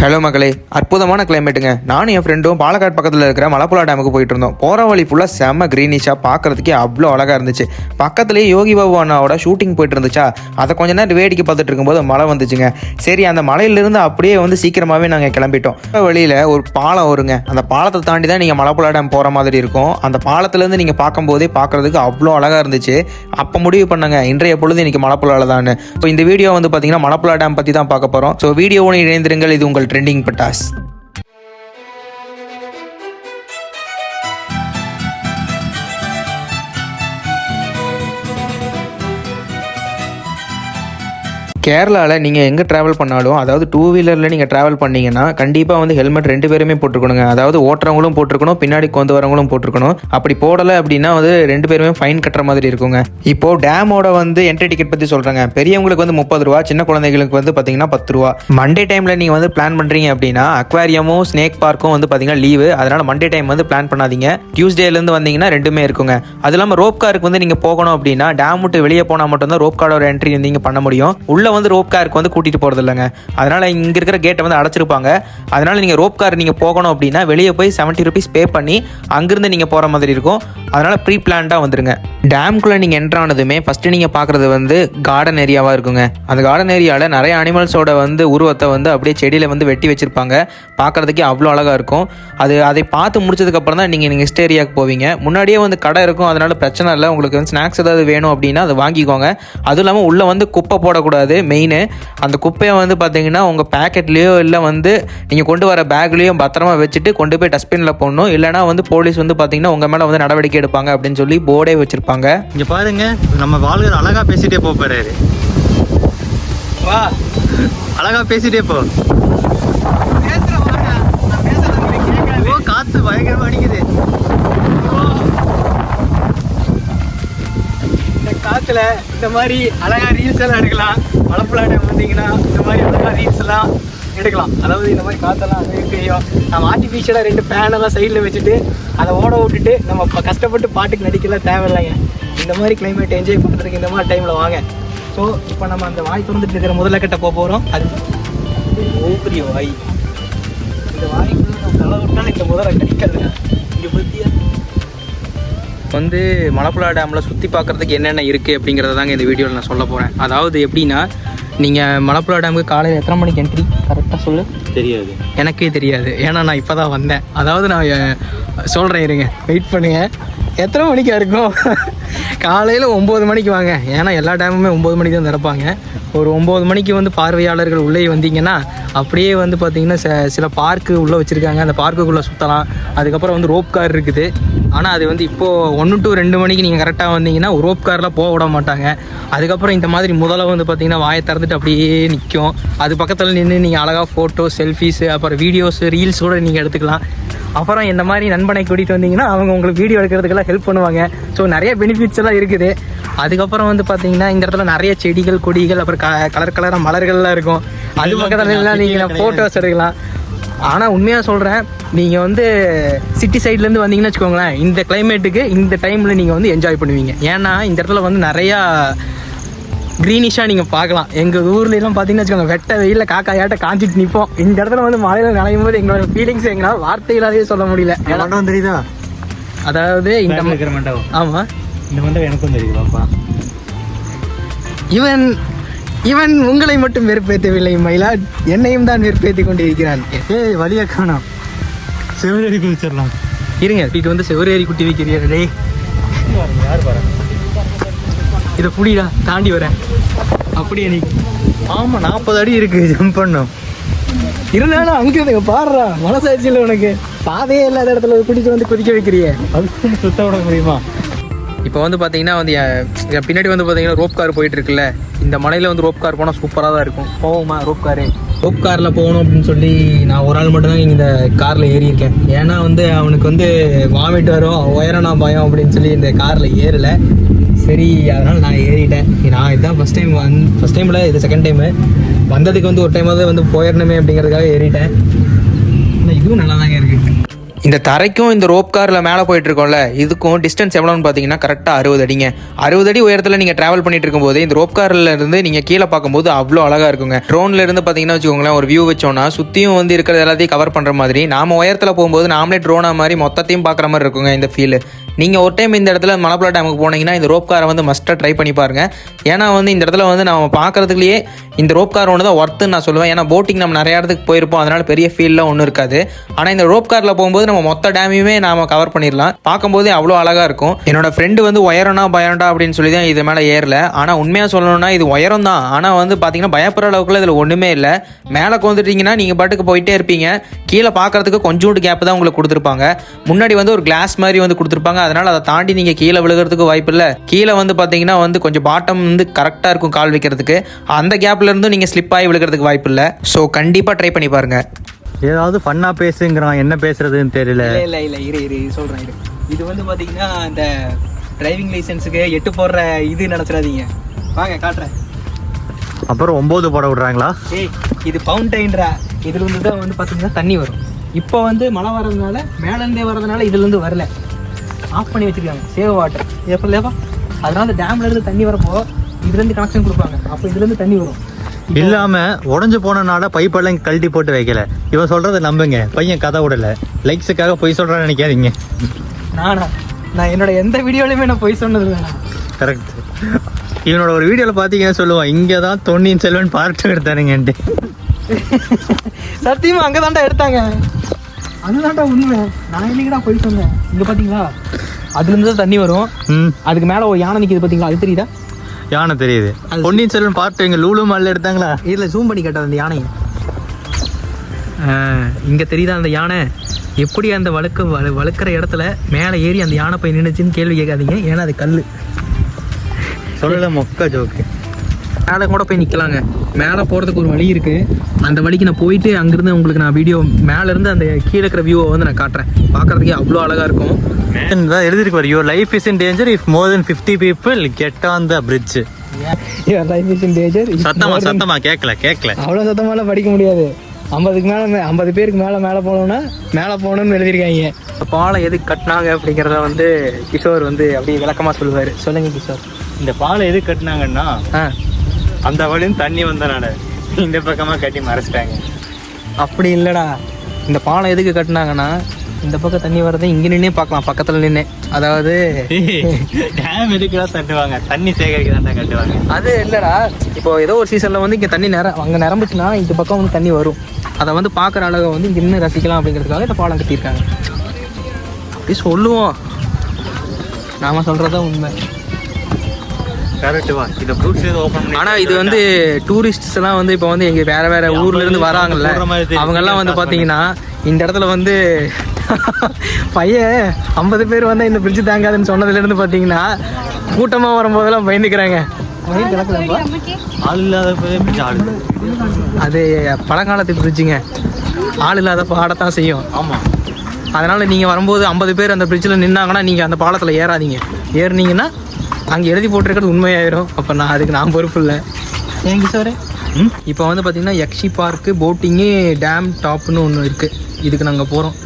Hello மகளே அற்புதமான கிளைமேட்டுங்க நானும் என் ஃப்ரெண்டும் பாலக்காடு பக்கத்தில் இருக்கிற மலப்புலா டேமுக்கு போயிட்டு இருந்தோம். போகிற வழி ஃபுல்லாக செம்ம க்ரீனிஷாக பார்க்கறதுக்கே அவ்வளோ அழகாக இருந்துச்சு. பக்கத்துலேயே யோகி பாபு அண்ணாவோட ஷூட்டிங் போயிட்டு இருந்துச்சா? அதை கொஞ்ச நேரம் வேடிக்கை பார்த்துட்டு இருக்கும்போது மழை வந்துச்சுங்க. சரி அந்த மலையிலிருந்து அப்படியே வந்து சீக்கிரமாகவே நாங்கள் கிளம்பிட்டோம். வழியில் ஒரு பாலம் வருங்க. அந்த பாலத்தை தாண்டி தான் நீங்கள் மலப்புலா டேம் போகிற மாதிரி இருக்கும். அந்த பாலத்துலேருந்து நீங்கள் பார்க்கும்போதே பார்க்கறதுக்கு அவ்வளோ அழகாக இருந்துச்சு. அப்போ முடிவு பண்ணுங்க. இன்றைய பொழுது இன்னைக்கு மலப்புலாவில் தான் இப்போ இந்த வீடியோ வந்து பார்த்தீங்கன்னா மலப்புலா டேம் பற்றி தான் பார்க்க போகிறோம் ஸோ வீடியோவுடன் இணைந்திருங்கள். இது உங்கள் ட்ரெண்டிங் பட்டாஸ் கேரளாவில் நீங்கள் எங்கே ட்ராவல் பண்ணாலும் அதாவது டூ வீலரில் நீங்கள் ட்ராவல் பண்ணீங்கன்னா கண்டிப்பாக வந்து ஹெல்மெட் ரெண்டு பேருமே போட்டிருக்கணுங்க. அதாவது ஓட்டுறவங்களும் போட்டிருக்கணும் பின்னாடி கொண்டு வரவங்களும் போட்டிருக்கணும். அப்படி போடலை அப்படின்னா வந்து ரெண்டு பேருமே ஃபைன் கட்டுற மாதிரி இருக்குங்க. இப்போ டேமோட வந்து என்ட்ரி டிக்கெட் பற்றி சொல்கிறேங்க பெரியவங்களுக்கு வந்து முப்பது ரூபா சின்ன குழந்தைகளுக்கு வந்து பார்த்தீங்கன்னா பத்து ரூபா. மண்டே டைமில் நீங்கள் வந்து பிளான் பண்ணுறீங்க அப்படின்னா அக்வாரியமும் ஸ்னேக் பார்க்கும் வந்து பார்த்தீங்கன்னா லீவு அதனால் மண்டே டைம் வந்து பிளான் பண்ணாதீங்க. டியூஸ்டேலேருந்து வந்தீங்கன்னா ரெண்டுமே இருக்குங்க. அது இல்லாமல் ரோப் காருக்கு வந்து நீங்கள் போகணும் அப்படின்னா டேம் விட்டு வெளியே போனால் மட்டும்தான் ரோப் காரோட என்ட்ரி நீங்கள் பண்ண முடியும். உள்ளே வந்து ரோப் காருக்கு வந்து கூட்டிகிட்டு போகிறது இல்லைங்க அதனால் இங்கே இருக்கிற கேட்டை வந்து அடைச்சிருப்பாங்க. அதனால் நீங்கள் ரோப் கார் நீங்கள் போகணும் அப்படின்னா வெளியே போய் செவன்ட்டி ருபீஸ் பே பண்ணி அங்கேருந்து நீங்கள் போகிற மாதிரி இருக்கும். அதனால் ப்ரீ பிளான்டாக வந்துருங்க. டேம்குள்ளே நீங்கள் என்ட்ரு ஆனதுமே ஃபஸ்ட்டு நீங்கள் பார்க்குறது வந்து கார்டன் ஏரியாவாக இருக்குங்க. அந்த கார்டன் ஏரியாவில் நிறைய அனிமல்ஸோட வந்து உருவத்தை வந்து அப்படியே செடியில் வந்து வெட்டி வச்சுருப்பாங்க. பார்க்குறதுக்கே அவ்வளோ அழகாக இருக்கும். அது அதை பார்த்து முடிச்சதுக்கப்புறம் தான் நீங்கள் நெக்ஸ்ட் ஏரியாவுக்கு போவீங்க. முன்னாடியே வந்து கடை இருக்கும். அதனால் பிரச்சனை இல்லை. உங்களுக்கு வந்து ஸ்நாக்ஸ் ஏதாவது வேணும் அப்படின்னா அதை வாங்கிக்கோங்க. அதுவும் இல்லாமல் உள்ளே வந்து குப்பை போடக்கூடாது. மெயினு அந்த குப்பையை வந்து பார்த்தீங்கன்னா உங்கள் பேக்கெட்லேயோ இல்லை வந்து நீங்கள் கொண்டு வர பேக்லேயோ பத்திரமா வச்சுட்டு கொண்டு போய் டஸ்ட்பினில் போடணும். இல்லைனா வந்து போலீஸ் வந்து பார்த்தீங்கன்னா உங்கள் மேலே வந்து நடவடிக்கை எடுப்பாங்க அப்படின்னு சொல்லி போர்டே வச்சுருப்பாங்க. இங்கே பாருங்க நம்ம வாழ்கிற அழகாக பேசிட்டே போப் வா. அழகாக பேசிட்டே போ. ஓ காத்து பயங்கரமா அடிக்குது. இந்த காத்துல இந்த மாதிரி அழகா ரீல்ஸ் எல்லாம் எடுக்கலாம். பார்த்தீங்கன்னா இந்த மாதிரி அழகா ரீல்ஸ்லாம் எடுக்கலாம். அதாவது இந்த மாதிரி காற்றெல்லாம் அது தெரியும் நம்ம ஆர்டிஃபிஷியலாக ரெண்டு ஃபேனெல்லாம் சைடில் வச்சுட்டு அதை ஓட விட்டுட்டு நம்ம கஷ்டப்பட்டு பாட்டுக்கு நடிக்கலாம் தேவையில்லைங்க. இந்த மாதிரி கிளைமேட் என்ஜாய் பண்ணுறதுக்கு இந்த மாதிரி டைமில் வாங்க. ஸோ இப்போ நம்ம அந்த வாய் திறந்துட்டு இருக்கிற முதல்ல கட்ட போக போகிறோம் அது ஓப்பரிய வாய். இந்த வாய்க்குள்ள நம்ம தலை விட்டால் இந்த முதல்ல கிடைக்காதுங்க. இங்கே பற்றியா வந்து மலப்புழா டேமில் சுற்றி பார்க்குறதுக்கு என்னென்ன இருக்குது அப்படிங்கிறத தாங்க இந்த வீடியோவில் நான் சொல்ல போகிறேன் அதாவது எப்படின்னா நீங்கள் மலப்புழா டேமுக்கு காலையில் எத்தனை மணிக்கு என்ட்ரி கரெக்டாக சொல்லு. தெரியாது. எனக்கே தெரியாது. ஏன்னா நான் இப்போ தான் வந்தேன். அதாவது நான் சொல்கிறேன் இருங்க. வெயிட் பண்ணுங்க. எத்தனை மணிக்கா இருக்கும்? காலையில் ஒம்பது மணிக்கு வாங்க. ஏன்னா எல்லா டைமுமே ஒம்பது மணிக்கு தான் திறப்பாங்க. ஒரு ஒம்பது மணிக்கு வந்து பார்வையாளர்கள் உள்ளே வந்தீங்கன்னா அப்படியே வந்து பார்த்தீங்கன்னா ச- சில பார்க்கு உள்ளே வச்சுருக்காங்க. அந்த பார்க்குக்குள்ளே சுற்றலாம் அதுக்கப்புறம் வந்து ரோப் கார் இருக்குது. ஆனால் அது வந்து இப்போது ஒன்று டு ரெண்டு மணிக்கு நீங்கள் கரெக்டாக வந்தீங்கன்னா ரோப் காரில் போக விட மாட்டாங்க. அதுக்கப்புறம் இந்த மாதிரி முதல்ல வந்து பார்த்தீங்கன்னா வாயை திறந்துட்டு அப்படியே நிற்கும் அது பக்கத்தில் நின்று நீங்கள் அழகாக ஃபோட்டோ செல்ஃபீஸு அப்புறம் வீடியோஸு ரீல்ஸ் கூட நீங்கள் எடுத்துக்கலாம். அப்புறம் இந்த மாதிரி நண்பனை கூட்டிகிட்டு வந்தீங்கன்னா அவங்க உங்களுக்கு வீடியோ எடுக்கிறதுக்கெல்லாம் ஹெல்ப் பண்ணுவாங்க. ஸோ நிறைய பெனிஃபிட்ஸ் எல்லாம் இருக்குது. அதுக்கப்புறம் வந்து பார்த்தீங்கன்னா இந்த இடத்துல நிறைய செடிகள் கொடிகள் அப்புறம் க கலர் கலராக மலர்கள்லாம் இருக்கும். அது பக்கத்துல எல்லாம் நீங்கள் ஃபோட்டோஸ் எடுக்கலாம். ஆனால் உண்மையாக சொல்கிறேன் நீங்கள் வந்து சிட்டி சைட்லேருந்து வந்தீங்கன்னு வச்சுக்கோங்களேன் இந்த கிளைமேட்டுக்கு இந்த டைமில் நீங்கள் வந்து என்ஜாய் பண்ணுவீங்க. ஏன்னா இந்த இடத்துல வந்து நிறையா க்ரீனிஷாக நீங்கள் பார்க்கலாம். எங்கள் ஊர்லலாம் பார்த்தீங்கன்னு வச்சுக்கோங்க வெட்ட வெயிலில் காக்கா ஏட்ட காஞ்சிட்டு நிற்போம் இந்த இடத்துல வந்து மழையில் நனையும் போது எங்களோட ஃபீலிங்ஸ் எங்களால் வார்த்தைகளாலே சொல்ல முடியல. தெரியுதா? அதாவது இந்த ஆமாம் இந்த மண்டபம் எனக்கும் தெரியுதாப்பா? இவன் இவன் உங்களை மட்டும் வெறுப்பேற்றவில்லை மயிலா. என்னையும் தான் வெறுப்பேற்றி கொண்டிருக்கிறான். ஏய் வழியா காணோம் செவிலடி குதிச்சிடலாம். இருங்க வீட்டு வந்து செவரேறி குட்டி வைக்கிறீர்கள் டேய். யார் பாரு இதை புடிடா தாண்டி வரேன். அப்படியே நீ ஆமா நாற்பது அடி இருக்கு ஜம்ப் பண்ணும் இருந்தாலும் அங்கே இருந்துங்க பாடுறா மனசாட்சியில் உனக்கு. பாதையே இல்லாத இடத்துல பிடிச்சி வந்து குதிக்க வைக்கிறியே. அது சுத்த விட முடியுமா? இப்போ வந்து பார்த்தீங்கன்னா வந்து என் பின்னாடி வந்து பார்த்தீங்கன்னா ரோப் கார் போயிட்டு இருக்குல்ல இந்த மலையில் வந்து ரோப் கார் போனால் சூப்பராக தான் இருக்கும். போவோமா ரோப் காரு? ரோப் காரில் போகணும் அப்படின்னு சொல்லி நான் ஒரு ஆள் மட்டும்தான் இந்த காரில் ஏறியிருக்கேன். ஏன்னா வந்து அவனுக்கு வந்து வாமிட் வரும் உயரம் நான் பயம் அப்படின்னு சொல்லி இந்த காரில் ஏறலை. சரி அதனால் நான் ஏறிட்டேன். நான் இதுதான் ஃபஸ்ட் டைம் வந் ஃபஸ்ட் டைமில் இது செகண்ட் டைமு வந்ததுக்கு வந்து ஒரு டைமாவது வந்து போயிடணுமே அப்படிங்கிறதுக்காக ஏறிட்டேன். ஆனால் இதுவும் நல்லா தாங்க இருக்குது இந்த தரைக்கும் இந்த ரோப் காரில் மேலே போயிட்டு இருக்கோம்ல இதுக்கும் டிஸ்டன்ஸ் எவ்வளோன்னு பார்த்தீங்கன்னா கரெக்டாக அறுபது அடிங்க. அறுபது அடி உயரத்தில் நீங்கள் ட்ராவல் பண்ணிட்டு இருக்கும்போது இந்த ரோப் காரில் இருந்து நீங்கள் கீழே பார்க்கும்போது அவ்வளோ அழகாக இருக்குங்க. ட்ரோன்ல இருந்து பார்த்தீங்கன்னா வச்சுக்கோங்களேன் ஒரு வியூ வச்சோம்னா சுற்றியும் வந்து இருக்கிறது எல்லாத்தையும் கவர் பண்ணுற மாதிரி நாம உயரத்தில் போகும்போது நாமளே ட்ரோனா மாதிரி மொத்தத்தையும் பார்க்குற மாதிரி இருக்குங்க இந்த ஃபீல் நீங்கள் ஒரு டைம் இந்த இடத்துல மலப்புழா டேமுக்கு போனீங்கன்னா இந்த ரோப் காரை வந்து மஸ்ட்டாக ட்ரை பண்ணி பாருங்க. ஏன்னா வந்து இந்த இடத்துல வந்து நம்ம பார்க்குறதுக்குலேயே இந்த ரோப் கார் ஒன்று தான் ஒர்த்துன்னு நான் சொல்லுவேன். ஏன்னா போட்டிங் நம்ம நிறைய இடத்துக்கு போயிருப்போம் அதனால பெரிய ஃபீல்லாம் ஒன்றும் இருக்காது. ஆனால் இந்த ரோப் காரில் போகும்போது நம்ம மொத்த டேமையுமே நாம கவர் பண்ணிடலாம் பார்க்கும்போதே அவ்வளோ அழகாக இருக்கும். என்னோட ஃப்ரெண்டு வந்து உயரம்னா பயம்டா அப்படின்னு சொல்லி தான் இது மேலே ஏறல. ஆனால் உண்மையாக சொல்லணும்னா இது உயரம் தான். ஆனால் வந்து பார்த்தீங்கன்னா பயப்படுற அளவுக்குலாம் இதில் ஒன்றுமே இல்லை. மேலே கொந்துட்டீங்கன்னா நீங்கள் பாட்டுக்கு போயிட்டே இருப்பீங்க. கீழே பார்க்கறதுக்கு கொஞ்சோண்டு கேப் தான் உங்களுக்கு கொடுத்துருப்பாங்க. முன்னாடி வந்து ஒரு கிளாஸ் மாதிரி வந்து கொடுத்துருப்பாங்க. அதனால் அதை தாண்டி நீங்கள் கீழே விழுகிறதுக்கு வாய்ப்பு இல்லை. கீழே வந்து பார்த்தீங்கன்னா வந்து கொஞ்சம் பாட்டம் வந்து கரெக்டாக இருக்கும் கால் வைக்கிறதுக்கு. அந்த கேப்லருந்தும் நீங்கள் ஸ்லிப் ஆகி விழுகிறதுக்கு வாய்ப்பு இல்லை. ஸோ கண்டிப்பாக ட்ரை பண்ணி பாருங்கள் ஏதாவது ஃபன்னா பேசுங்கிறான் என்ன பேசுறதுன்னு தெரியல. இல்லை இல்லை இல்லை இரு இரு சொல்கிறேன் இரு. இது வந்து பார்த்தீங்கன்னா இந்த டிரைவிங் லைசன்ஸுக்கு எட்டு போடுற இது நினச்சிடாதீங்க. வாங்க காட்டுறேன். அப்புறம் ஒன்பது போட விடுறாங்களா? ஏய் இது ஃபவுண்டைன்றா இதுல இருந்து தான் வந்து பார்த்தீங்கன்னா தண்ணி வரும். இப்போ வந்து மழை வர்றதுனால மேலேருந்தே வர்றதுனால இதுல இருந்து வரல. ஆஃப் பண்ணி வச்சிருக்காங்க. சேவ் வாட்டர் எப்போ லேவா அதனால டேம்ல இருந்து தண்ணி வரப்போ இதுல இருந்து கனெக்ஷன் கொடுப்பாங்க. அப்போ இதுல இருந்து தண்ணி வரும். இல்லாம உடஞ்சு போனனால பைப்பெல்லாம் கழட்டி போட்டு வைக்கல. இவன் சொல்றதை நம்புங்க. பையன் கதை விடல. லைக்ஸுக்காக பொய் சொல்றான்னு நினைக்காதீங்க. நானா? நான் என்னோட எந்த வீடியோலையுமே நான் போய் சொன்னது கரெக்ட் இவனோட ஒரு வீடியோல பாத்தீங்கன்னா சொல்லுவான் இங்க தான் தொன்னியின் செல்வன் பார்ட் எடுத்தானுங்கன்ட்டு சத்தியமா அங்கே தான்டா எடுத்தாங்க. அதுதான்டா உண்மை. நான் என்னைக்குடா போய் சொன்னேன்? இங்க பாத்தீங்களா? அதுல இருந்து தான் தண்ணி வரும். ம். அதுக்கு மேல ஒரு யானை நிக்குது பாத்தீங்களா? அது தெரியுதா? யானை தெரியுது. பொன்னியின் செல்வன் பார்ட் எங்க லூலு மால்ல எடுத்தாங்களா? இதில் ஜூம் பண்ணி கேட்டது அந்த யானையை. இங்கே தெரியுதா அந்த யானை? எப்படி அந்த வழுக்க வலு வழுக்கிற இடத்துல மேலே ஏறி அந்த யானை போய் நின்றுச்சுன்னு கேள்வி கேட்காதீங்க. ஏன்னா அது கல் சொல்லல மொக்க ஜோக்கு மேலே கூட போய் நிற்கலாங்க மேலே போகிறதுக்கு ஒரு வழி இருக்குது அந்த வழிக்கு நான் போயிட்டு அங்கேருந்து உங்களுக்கு நான் வீடியோ மேலேருந்து அந்த கீழே இருக்கிற வியூவை வந்து நான் காட்டுறேன். பார்க்குறதுக்கே அவ்வளோ அழகாக இருக்கும். தான் எழுதிருக்கு பாரு your life is in danger if more then fifty people get on the bridge சத்தமா சத்தமா கேட்கல கேட்கல அவ்வளோ சத்தமாலாம் படிக்க முடியாது. ஐம்பதுக்கு மேலே ஐம்பது பேருக்கு மேலே மேலே போகணுன்னா மேலே போகணும்னு எழுதியிருக்காங்க. பாலம் எதுக்கு கட்டினாங்க அப்படிங்கிறத வந்து கிஷோர் வந்து அப்படியே விளக்கமாக சொல்லுவார். சொல்லுங்க கிஷோர். இந்த பாலை எது கட்டினாங்கன்னா ஆ. அந்த வழியும் தண்ணி வந்தனால இந்த பக்கமா கட்டி மறைச்சிட்டாங்க. அப்படி இல்லைடா. இந்த பாலம் எதுக்கு கட்டினாங்கன்னா இந்த பக்கம் தண்ணி வர்றதை இங்கே நின்னே பார்க்கலாம் பக்கத்தில் நின்று அதாவது டேம் எதுக்குலாம் தட்டுவாங்க? தண்ணி சேகரிக்க தான் கட்டுவாங்க. அது இல்லைடா. இப்போ ஏதோ ஒரு சீசனில் வந்து இங்கே தண்ணி நிற அங்கே நிரம்புச்சுன்னா இந்த பக்கம் வந்து தண்ணி வரும். அதை வந்து பார்க்குற அழகை வந்து இங்கே நின்று ரசிக்கலாம் அப்படிங்கிறதுக்காக இந்த பாலம் கட்டியிருக்காங்க. அப்படி சொல்லுவோம். நாம சொல்கிறதா உண்மை. கரெக்ட் வா. இதை ப்ரூட்ஸ் எது ஓப்பன் பண்ணி ஆனால் இது வந்து டூரிஸ்ட்ஸ் எல்லாம் வந்து இப்போ வந்து இங்கே வேற வேற ஊர்ல இருந்து வராங்கல்ல. போடுற மாதிரி தெரியுது. அவங்க எல்லாம் வந்து பார்த்தீங்கன்னா இந்த இடத்துல வந்து பையன் ஐம்பது பேர் வந்து இந்த பிரிட்ஜ் தாங்காதுன்னு சொன்னதுல இருந்து பார்த்தீங்கன்னா கூட்டமாக வரும்போதெல்லாம் பயந்துக்கிறாங்க? ஆள் இல்லாத அது பழங்காலத்து பிரிட்ஜுங்க ஆள் இல்லாதப்ப ஆடத்தான் செய்யும். ஆமா. அதனால நீங்கள் வரும்போது ஐம்பது பேர் அந்த பிரிட்ஜில் நின்னாங்கன்னா நீங்கள் அந்த பாலத்தில் ஏறாதீங்க. ஏறுனீங்கன்னா அங்கே எழுதி போட்டிருக்கிறது உண்மையாயிரும். அப்போ நான் அதுக்கு நான் பொறுப்பு இல்லை. ஏங்க சார் ம்? இப்போ வந்து பார்த்தீங்கன்னா யக்ஷி பார்க்கு போட்டிங்கு டேம் டாப்னு ஒன்று இருக்குது இதுக்கு நாங்கள் போகிறோம்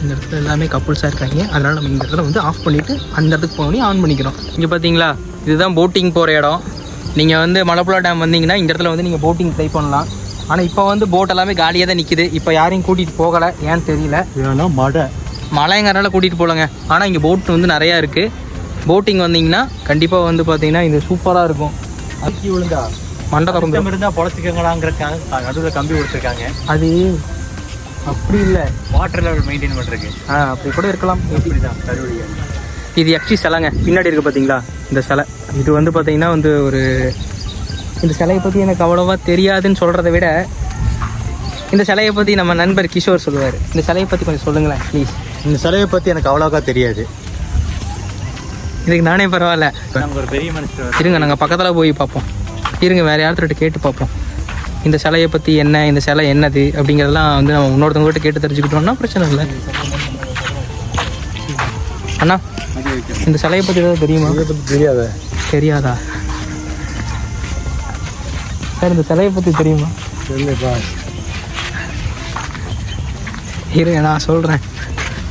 இந்த இடத்துல எல்லாமே கப்புள்ஸாக இருக்காங்க. அதனால நம்ம இந்த இடத்துல வந்து ஆஃப் பண்ணிவிட்டு அந்த இடத்துக்கு போனோடனே ஆன் பண்ணிக்கிறோம். இங்கே பார்த்தீங்களா இதுதான் போட்டிங் போகிற இடம். நீங்கள் வந்து மலப்புழா டேம் வந்தீங்கன்னா இந்த இடத்துல வந்து நீங்கள் போட்டிங் ட்ரை பண்ணலாம். ஆனால் இப்போ வந்து போட் எல்லாமே காலியாக தான் நிற்கிது இப்போ யாரையும் கூட்டிகிட்டு போகலை. ஏன்னு தெரியல. வேணா மடை மலைங்கிறனால கூட்டிகிட்டு போகலங்க. ஆனால் இங்கே போட் வந்து நிறையா இருக்குது போட்டிங் வந்தீங்கன்னா கண்டிப்பாக வந்து பார்த்தீங்கன்னா இது சூப்பராக இருக்கும். அக்கி விழுந்தா. மண்டை திறந்து கஷ்டம் இருந்தா பொழைச்சிக்கங்களாங்கிறதுக்காக நடுவில் கம்பி கொடுத்துருக்காங்க அது அப்படி இல்லை. வாட்டர் லெவல் மெயின்டைன் பண்ணுறதுக்கு ஆ அப்படி கூட இருக்கலாம். இப்படிதான் கருவடியா. இது யக்ஷி சிலைங்க. பின்னாடி இருக்கு பார்த்தீங்களா இந்த சிலை. இது வந்து பார்த்தீங்கன்னா வந்து ஒரு இந்த சிலையை பற்றி எனக்கு அவ்வளோவா தெரியாதுன்னு சொல்கிறத விட இந்த சிலையை பற்றி நம்ம நண்பர் கிஷோர் சொல்லுவார். இந்த சிலையை பற்றி கொஞ்சம் சொல்லுங்களேன் ப்ளீஸ் இந்த சிலையை பற்றி எனக்கு அவ்வளோக்கா தெரியாது. இதுக்கு நானே பரவாயில்ல. நாங்கள் ஒரு பெரிய மனுஷர் இருங்க நாங்கள் பக்கத்தில் போய் பார்ப்போம். இருங்க வேறு யார்கிட்ட கேட்டு பார்ப்போம். இந்த சிலையை பற்றி என்ன இந்த சிலை என்னது அப்படிங்கிறதெல்லாம் வந்து நம்ம இன்னொருத்தவங்ககிட்ட கேட்டு தெரிஞ்சுக்கிட்டோம்னா பிரச்சனை இல்லை. அண்ணா இந்த சிலையை பற்றி ஏதாவது தெரியுமா? தெரியாத. தெரியாதா? சார் இந்த சிலையை பற்றி தெரியுமா? தெரியலப்பா. இருங்க நான் சொல்கிறேன்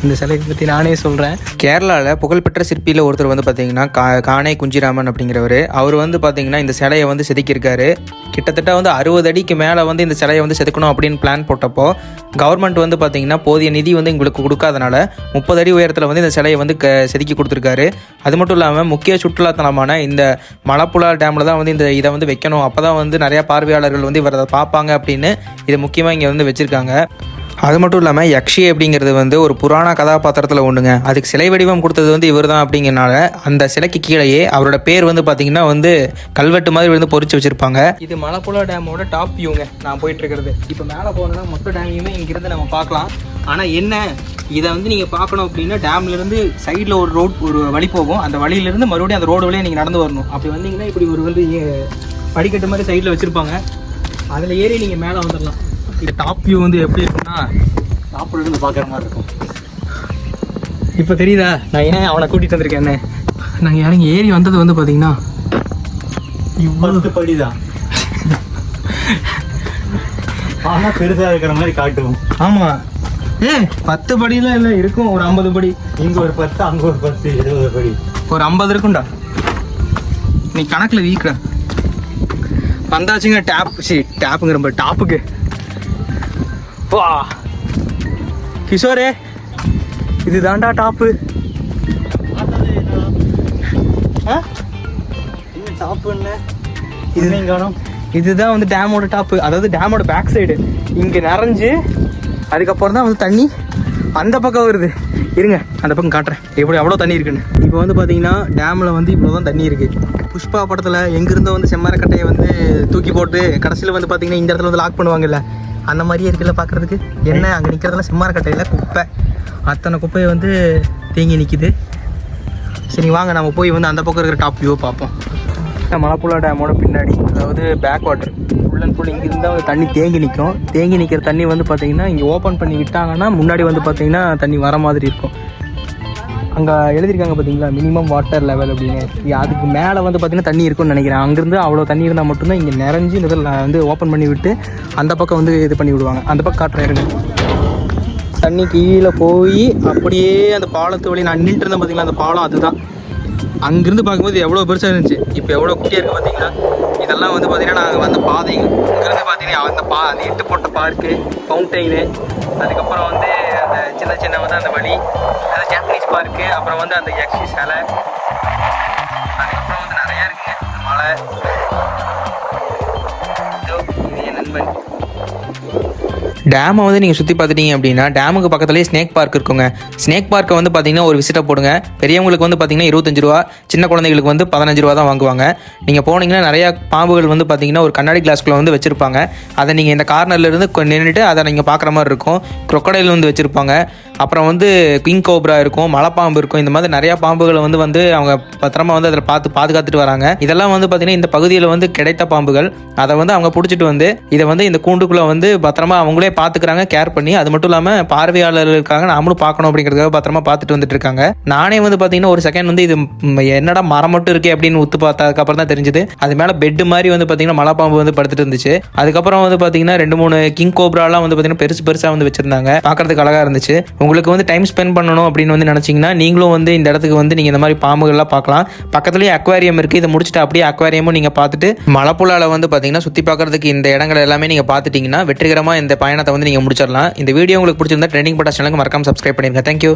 இந்த சிலையை பற்றி நானே சொல்கிறேன் கேரளாவில் புகழ்பெற்ற சிற்பியில் ஒருத்தர் வந்து பார்த்தீங்கன்னா கா கானே குஞ்சிராமன் அப்படிங்கிறவர். அவர் வந்து பார்த்தீங்கன்னா இந்த சிலையை வந்து செதுக்கியிருக்காரு. கிட்டத்தட்ட வந்து அறுபது அடிக்கு மேலே வந்து இந்த சிலையை வந்து செதுக்கணும் அப்படின்னு பிளான் போட்டப்போ கவர்மெண்ட் வந்து பார்த்தீங்கன்னா போதிய நிதி வந்து எங்களுக்கு கொடுக்காதனால முப்பது அடி உயரத்தில் வந்து இந்த சிலையை வந்து க செதுக்கி கொடுத்துருக்காரு. அது மட்டும் இல்லாமல் முக்கிய சுற்றுலாத்தலமான இந்த மலப்புழா டேமில் தான் வந்து இந்த இதை வந்து வைக்கணும். அப்போ தான் வந்து நிறையா பார்வையாளர்கள் வந்து இவரை பார்ப்பாங்க அப்படின்னு இதை முக்கியமாக இங்கே வந்து வச்சுருக்காங்க. அது மட்டும் இல்லாமல் யக்ஷி அப்படிங்கிறது வந்து ஒரு புராண கதாபாத்திரத்தில் ஒன்றுங்க அதுக்கு சிலை வடிவம் கொடுத்தது வந்து இவர் தான் அப்படிங்கிறனால அந்த சிலைக்கு கீழேயே அவரோட பேர் வந்து பார்த்தீங்கன்னா வந்து கல்வெட்டு மாதிரி வந்து பொறிச்சு வச்சுருப்பாங்க. இது மலப்புழா டேமோட டாப் வியூங்க. நான் போயிட்டு இருக்கிறது இப்போ மேலே போனோம்னா மொத்த டேமையுமே இங்கிருந்து நம்ம பார்க்கலாம். ஆனால் என்ன? இதை வந்து நீங்கள் பார்க்கணும் அப்படின்னா டேம்லேருந்து சைடில் ஒரு ரோட் ஒரு வழி போகும். அந்த வழியிலேருந்து மறுபடியும் அந்த ரோடு வழியாக நீங்கள் நடந்து வரணும். அப்படி வந்தீங்கன்னா இப்படி ஒரு வந்து படிக்கட்டு மாதிரி சைடில் வச்சுருப்பாங்க. அதில் ஏறி நீங்கள் மேலே வந்துடலாம் இது டாப் வியூ வந்து எப்படி இருக்குன்னா சாப்பிட இருந்து பார்க்குற மாதிரி இருக்கும். இப்போ தெரியுதா? நான் ஏன் அவனை கூட்டிகிட்டு வந்திருக்கேன்னு? நாங்கள் இறங்கி ஏறி வந்தது வந்து பார்த்தீங்கன்னா பத்து படி தான் ஆனால் பெருசாக இருக்கிற மாதிரி காட்டுவோம். ஆமாம் ஏ பத்து படிலாம் இல்லை இருக்கும். ஒரு ஐம்பது படி. இங்கே ஒரு பத்து அங்கே ஒரு பத்து இருபது படி. ஒரு ஐம்பது இருக்கும்டா. நீ கணக்கில் வீக்குற வந்தாச்சுங்க டேப் சி டேப்புங்கிற டாப்புக்கு வா. கிஷோரே இது தாண்டா டாப்பு இதுலையும் காணும் இதுதான் வந்து டேமோட டாப்பு அதாவது டேமோட பேக் சைடு இங்கே நிறைஞ்சு அதுக்கப்புறம் தான் வந்து தண்ணி அந்த பக்கம் வருது. இருங்க அந்த பக்கம் காட்டுறேன். எப்படி எவ்வளோ தண்ணி இருக்குன்னு. இப்போ வந்து பார்த்தீங்கன்னா டேமில் வந்து இவ்வளோ தான் தண்ணி இருக்குது புஷ்பா படத்தில் எங்கிருந்தோ வந்து செம்மரக்கட்டையை வந்து தூக்கி போட்டு கடைசியில் வந்து பார்த்தீங்கன்னா இந்த இடத்துல வந்து லாக் பண்ணுவாங்கல்ல. அந்த மாதிரியே இருக்குல்ல பார்க்குறதுக்கு? என்ன அங்கே நிற்கிறதுல செம்மரக்கட்டையில் குப்பை. அத்தனை குப்பையை வந்து தேங்கி நிற்கிது சரி வாங்க நம்ம போய் வந்து அந்த பக்கம் இருக்கிற டாப் வியூவை பார்ப்போம். மலப்புழா டேமோட பின்னாடி அதாவது back water full and full இங்கே இருந்தால் தண்ணி தேங்கி நிற்கும் தேங்கி நிற்கிற தண்ணி வந்து பார்த்தீங்கன்னா இங்கே ஓப்பன் பண்ணி விட்டாங்கன்னா முன்னாடி வந்து பார்த்தீங்கன்னா தண்ணி வர மாதிரி இருக்கும். அங்கே எழுதியிருக்காங்க பார்த்தீங்களா மினிமம் வாட்டர் லெவல் அப்படின்னு. அதுக்கு மேலே வந்து பார்த்தீங்கன்னா தண்ணி இருக்கும்னு நினைக்கிறேன். அங்கேருந்து அவ்வளோ தண்ணி இருந்தால் மட்டும்தான் இங்கே நிறைஞ்சு இந்த வந்து ஓப்பன் பண்ணி விட்டு அந்த பக்கம் வந்து இது பண்ணி விடுவாங்க. அந்த பக்கம் காட்டுறேன் இருங்க தண்ணி கீழே போய் அப்படியே அந்த பாலத்து வழி நான் நின்றுட்டு இருந்தேன் பார்த்தீங்களா அந்த பாலம் அதுதான். அங்கேருந்து பார்க்கும்போது எவ்வளோ பெருசாக இருந்துச்சு. இப்போ எவ்வளோ குட்டியாக இருக்குது பார்த்தீங்களா இதெல்லாம் வந்து பார்த்தீங்கன்னா நாங்கள் வந்த பாதைகள் இங்கேருந்து பார்த்தீங்கன்னா அந்த பா அந்த எட்டு போட்ட பார்க்கு ஃபவுண்டெயினு அதுக்கப்புறம் வந்து சின்ன சின்ன வந்து அந்த வழி. அந்த ஜாப்பனீஸ் பார்க்கு அப்புறம் வந்து அந்த யக்ஷி சிலை. அதுக்கப்புறம் வந்து நிறையா இருக்குங்க. மலை. டேமை வந்து நீங்கள் சுற்றி பார்த்துட்டீங்க அப்படின்னா டேமுக்கு பக்கத்துலேயே ஸ்னேக் பார்க் இருக்குங்க. ஸ்னேக் பார்க்கை வந்து பார்த்தீங்கன்னா ஒரு விசிட்டை போடுங்க. பெரியவங்களுக்கு வந்து பார்த்தீங்கன்னா இருபத்தஞ்சு ரூபா சின்ன குழந்தைகளுக்கு வந்து பதினஞ்சு ரூபா தான் வாங்குவாங்க. நீங்கள் போனீங்கன்னா நிறையா பாம்புகள் வந்து பார்த்தீங்கன்னா ஒரு கண்ணாடி கிளாஸ்க்குள்ளே வந்து வச்சுருப்பாங்க. அதை நீங்கள் இந்த கார்னர்ல இருந்து கொ- அதை நீங்கள் பார்க்குற மாதிரி இருக்கும். Crocodile வந்து வச்சுருப்பாங்க. அப்புறம் வந்து கிங் கோப்ரா இருக்கும் மலைப்பாம்பு இருக்கும். இந்த மாதிரி நிறையா பாம்புகளை வந்து வந்து அவங்க பத்திரமா வந்து அதில் பார்த்து பாதுகாத்துட்டு வராங்க. இதெல்லாம் வந்து பார்த்தீங்கன்னா இந்த பகுதியில் வந்து கிடைத்த பாம்புகள். அதை வந்து அவங்க பிடிச்சிட்டு வந்து இதை வந்து இந்த கூண்டுக்குள்ளே வந்து பத்திரமா அவங்களே பார்த்துக்கிறாங்க கேர் பண்ணி அது மட்டும் இல்லாமல் பார்வையாளர்கள் இருக்காங்க நாமளும் பார்க்கணும் அப்படிங்கிறதுக்காக பத்திரமா பார்த்துட்டு வந்துட்டு இருக்காங்க. நானே வந்து பார்த்தீங்கன்னா ஒரு செகண்ட் வந்து இது என்னடா மரம் மட்டும் இருக்கே அப்படின்னு உத்து பார்த்ததுக்கப்புறம் தான் தெரிஞ்சுது. அது மேலே பெட் மாதிரி வந்து பார்த்தீங்கன்னா மலைப்பாம்பு வந்து படுத்துட்டு இருந்துச்சு. அதுக்கப்புறம் வந்து பார்த்தீங்கன்னா ரெண்டு மூணு கிங் கோப்ராலாம் வந்து பார்த்தீங்கன்னா பெருசு பெருசாக வந்து வச்சிருந்தாங்க. பார்க்கறதுக்கு அழகாக இருந்துச்சு. உங்களுக்கு வந்து டைம் ஸ்பெண்ட் பண்ணணும் அப்படின்னு வந்து நினச்சிங்கன்னா நீங்களும் வந்து இந்த இடத்துக்கு வந்து நீங்கள் இந்த மாதிரி பாம்புகள்லாம் பார்க்கலாம் பக்கத்துலேயே அக்வாரியம் இருக்குது இதை முடிச்சுட்டு அப்படியே அக்வாரியமும் நீங்கள் பார்த்துட்டு மலைப்புழாவில் வந்து பார்த்தீங்கன்னா சுற்றி பார்க்கறதுக்கு இந்த இடங்கள் எல்லாம் எல்லாமே நீங்கள் பார்த்துட்டிங்கன்னா வெற்றிகரமாக இந்த பயணத்தை வந்து நீங்கள் முடிச்சிடலாம். இந்த வீடியோ உங்களுக்கு பிடிச்சிருந்தா ட்ரெண்டிங் பட்டா சேனலுக்கு மறக்காம சப்ஸ்கிரைப் பண்ணிருங்க. தேங்க்யூ